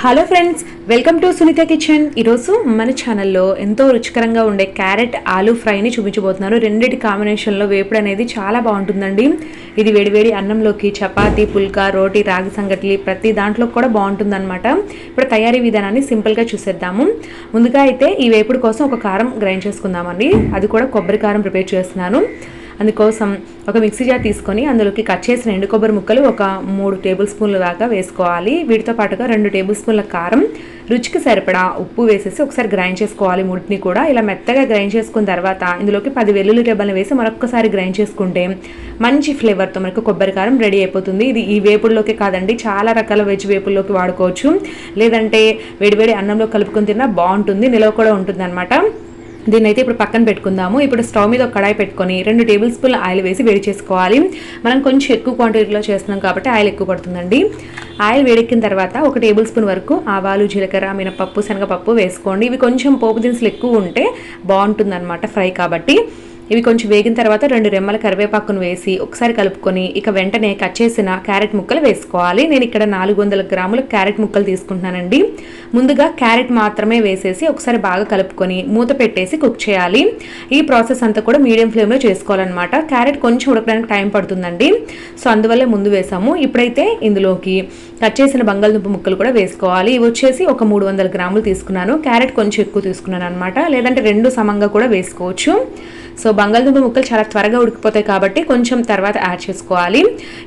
Hello friends welcome to Sunitha kitchen ఈరోజు మన ఛానల్లో ఎంతో రుచికరంగా ఉండే క్యారెట్ ఆలూ ఫ్రైని చూపించబోతున్నాను. రెండింటి కాంబినేషన్లో వేపుడు అనేది చాలా బాగుంటుందండి. ఇది వేడివేడి అన్నంలోకి చపాతి పుల్కా రోటీ రాగి సంగటి ప్రతి దాంట్లో కూడా బాగుంటుందన్నమాట. ఇప్పుడు తయారీ విధానాన్ని సింపుల్గా చూసేద్దాము. ముందుగా అయితే ఈ వేపుడు కోసం ఒక కారం గ్రైండ్ చేసుకుందామండి. అది కూడా కొబ్బరి కారం ప్రిపేర్ చేస్తున్నాను. అందుకోసం ఒక మిక్సీ జార్ తీసుకొని అందులోకి కట్ చేసిన ఎండు కొబ్బరి ముక్కలు ఒక మూడు టేబుల్ స్పూన్ల దాకా వేసుకోవాలి. వీటితో పాటుగా రెండు టేబుల్ స్పూన్ల కారం రుచికి సరిపడా ఉప్పు వేసేసి ఒకసారి గ్రైండ్ చేసుకోవాలి ముడిని కూడా. ఇలా మెత్తగా గ్రైండ్ చేసుకున్న తర్వాత ఇందులోకి పది వెల్లుల్లి రెబ్బలను వేసి మరొకసారి గ్రైండ్ చేసుకుంటే మంచి ఫ్లేవర్తో మనకు కొబ్బరి కారం రెడీ అయిపోతుంది. ఇది ఈ వేపుల్లోకి కాదండి చాలా రకాల వెజ్ వేపుల్లోకి వాడుకోవచ్చు. లేదంటే వేడివేడి అన్నంలో కలుపుకొని తిన్నా బాగుంటుంది నిలవ కూడా ఉంటుంది దీన్ని అయితే ఇప్పుడు పక్కన పెట్టుకుందాము. ఇప్పుడు స్టవ్ మీద ఒక కడాయి పెట్టుకొని రెండు టేబుల్ స్పూన్ ఆయిల్ వేసి వేడి చేసుకోవాలి. మనం కొంచెం ఎక్కువ క్వాంటిటీలో చేస్తున్నాం కాబట్టి ఆయిల్ ఎక్కువ పడుతుందండి. ఆయిల్ వేడెక్కిన తర్వాత ఒక టేబుల్ స్పూన్ వరకు ఆవాలు జీలకర్ర మినపప్పు శనగపప్పు వేసుకోండి. ఇవి కొంచెం పోపు దినుసులు ఎక్కువ ఉంటే బాగుంటుందన్నమాట ఫ్రై కాబట్టి. ఇవి కొంచెం వేగిన తర్వాత రెండు రెమ్మల కరివేపాకును వేసి ఒకసారి కలుపుకొని ఇక వెంటనే కట్ చేసిన క్యారెట్ ముక్కలు వేసుకోవాలి. నేను ఇక్కడ నాలుగు వందల గ్రాముల క్యారెట్ ముక్కలు తీసుకుంటున్నానండి. ముందుగా క్యారెట్ మాత్రమే వేసేసి ఒకసారి బాగా కలుపుకొని మూత పెట్టేసి కుక్ చేయాలి. ఈ ప్రాసెస్ అంతా కూడా మీడియం ఫ్లేమ్లో చేసుకోవాలన్నమాట. క్యారెట్ కొంచెం ఉడకడానికి టైం పడుతుందండి. సో అందువల్ల ముందు వేసాము. ఇప్పుడైతే ఇందులోకి కట్ చేసిన బంగాళదుంప ముక్కలు కూడా వేసుకోవాలి. ఇవి వచ్చేసి ఒక మూడు వందల గ్రాములు తీసుకున్నాను. క్యారెట్ కొంచెం ఎక్కువ తీసుకున్నాను అనమాట లేదంటే రెండు సమంగా కూడా వేసుకోవచ్చు. సో బంగాళదుంప ముక్కలు చాలా త్వరగా ఉడికిపోతాయి కాబట్టి కొంచెం తర్వాత యాడ్ చేసుకోవాలి.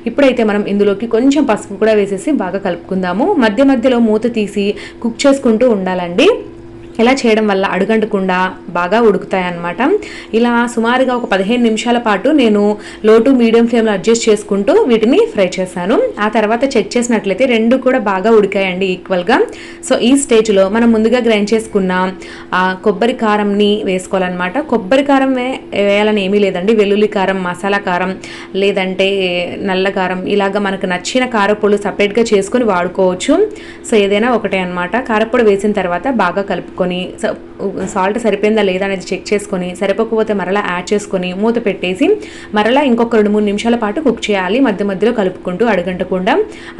ఇప్పుడైతే మనం ఇందులోకి కొంచెం పసుపు కూడా వేసేసి బాగా కలుపుకుందాము. మధ్య మధ్యలో మూత తీసి కుక్ చేసుకుంటూ ఉండాలండి. ఇలా చేయడం వల్ల అడుగంటకుండా బాగా ఉడుకుతాయి అన్నమాట ఇలా సుమారుగా ఒక పదిహేను నిమిషాల పాటు నేను లో టు మీడియం ఫ్లేమ్లో అడ్జస్ట్ చేసుకుంటూ వీటిని ఫ్రై చేశాను. ఆ తర్వాత చెక్ చేసినట్లయితే రెండు కూడా బాగా ఉడికాయండి ఈక్వల్గా సో ఈ స్టేజ్లో మనం ముందుగా గ్రైండ్ చేసుకున్న కొబ్బరి కారంని వేసుకోవాలన్నమాట. కొబ్బరి కారం వేయాలని ఏమీ లేదండి. వెల్లుల్లి కారం మసాలా కారం లేదంటే నల్ల కారం ఇలాగ మనకు నచ్చిన కారపొడి సపరేట్గా చేసుకొని వాడుకోవచ్చు. సో ఏదైనా ఒకటే అనమాట కారపొడి వేసిన తర్వాత బాగా కలుపుకొని చేసుకొని సాల్ట్ సరిపోయిందా లేదా అనేది చెక్ చేసుకొని సరిపోకపోతే మరలా యాడ్ చేసుకొని మూత పెట్టేసి మరలా ఇంకొక రెండు మూడు నిమిషాల పాటు కుక్ చేయాలి. మధ్య మధ్యలో కలుపుకుంటూ అడగంటకుండా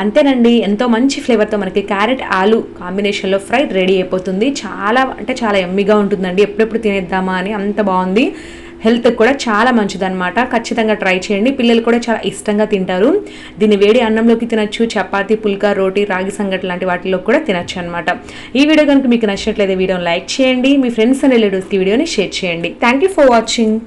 అంతేనండి ఎంతో మంచి ఫ్లేవర్తో మనకి క్యారెట్ ఆలు కాంబినేషన్లో ఫ్రై రెడీ అయిపోతుంది. చాలా అంటే చాలా ఎమ్మిగా ఉంటుందండి. ఎప్పుడెప్పుడు తినేద్దామా అని అంత బాగుంది. హెల్త్ కూడా చాలా మంచిదన్నమాట. ఖచ్చితంగా ట్రై చేయండి. పిల్లలు కూడా చాలా ఇష్టంగా తింటారు. దీన్ని వేడి అన్నంలోకి తినచ్చు చపాతీ పుల్కా రోటీ రాగి సంగటి లాంటి వాటిలో కూడా తినచ్చు అనమాట ఈ వీడియో కనుక మీకు నచ్చినట్లయితే వీడియోని లైక్ చేయండి. మీ ఫ్రెండ్స్ అండ్ రిలేటివ్స్కి వీడియోని షేర్ చేయండి. Thank you for watching